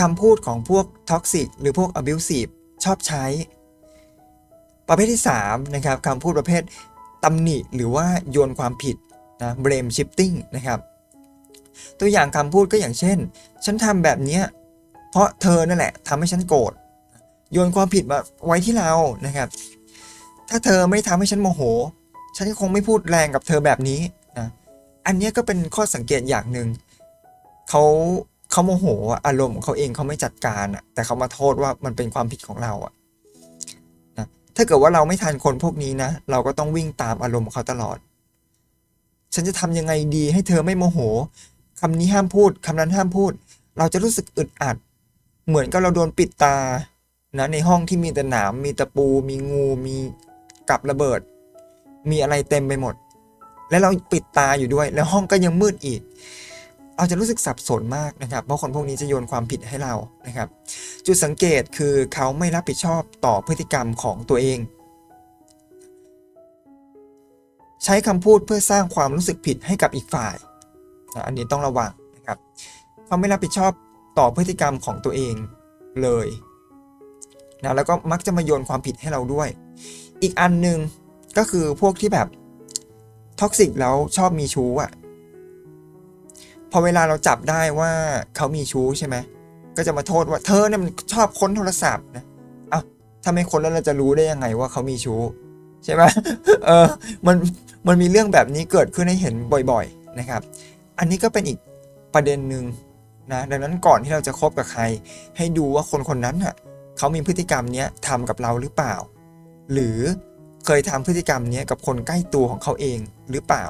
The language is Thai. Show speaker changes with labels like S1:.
S1: คำพูดของพวกท็อกซิกหรือพวก abusive ชอบใช้ ประเภทที่3นะครับคำพูดประเภทตำหนิหรือว่าโยนความผิดนะ blame shifting นะครับ ตัวอย่างคำพูดก็อย่างเช่น ฉันทำแบบนี้เพราะเธอนั่นแหละทำให้ฉันโกรธโยนความผิดมาไว้ที่เรานะครับ ถ้าเธอไม่ทำให้ฉันโมโห ฉันก็คงไม่พูดแรงกับเธอแบบนี้นะอันนี้ก็เป็นข้อสังเกตอย่างหนึ่งเขา เขาโมโหอะอารมณ์ของเขาเองเขาไม่จัดการอะแต่เขามาโทษว่ามันเป็นความผิดของเราอะนะถ้าเกิดว่าเราไม่ทันคนพวกนี้นะเราก็ต้องวิ่งตามอารมณ์ของเขาตลอด ฉันจะทำยังไงดีให้เธอไม่โมโหคำนี้ห้ามพูดคำนั้นห้ามพูด เราจะรู้สึกอึดอัด เหมือนกับเราโดนปิดตานะในห้องที่มีแต่หนามมีตะปู มีงูมีกับระเบิด มีอะไรเต็มไปหมด และเราปิดตาอยู่ด้วย แล้วห้องก็ยังมืดอีก เราจะรู้สึกสับสนมากนะครับ เพราะคนพวกนี้จะโยนความผิดให้เรานะครับ จุดสังเกตคือเขาไม่รับผิดชอบต่อพฤติกรรมของตัวเอง ใช้คำพูดเพื่อสร้างความรู้สึกผิดให้กับอีกฝ่ายนะอันนี้ต้องระวังนะครับ เขาไม่รับผิดชอบต่อพฤติกรรมของตัวเองเลยนะแล้วก็มักจะมาโยนความผิดให้เราด้วย อีกอันหนึ่งก็คือพวกที่แบบท็อกซิกแล้วชอบมีชู้อะ พอเวลาเราจับได้ว่าเขามีชู้ใช่ไหมก็จะมาโทษว่าเธอเนี่ยมันชอบค้นโทรศัพท์นะเอ้าถ้าไม่ค้นแล้วเราจะรู้ได้ยังไงว่าเขามีชู้ใช่ไหมเออมันมันมีเรื่องแบบนี้เกิดขึ้นให้เห็นบ่อยๆนะครับ อันนี้ก็เป็นอีกประเด็นหนึ่งนะดังนั้นก่อนที่เราจะคบกับใคร ให้ดูว่าคนคนนั้นอะเขามีพฤติกรรมเนี้ยทำกับเราหรือเปล่า หรือเคยทำพฤติกรรมเนี้ยกับคนใกล้ตัวของเขาเองหรือเปล่า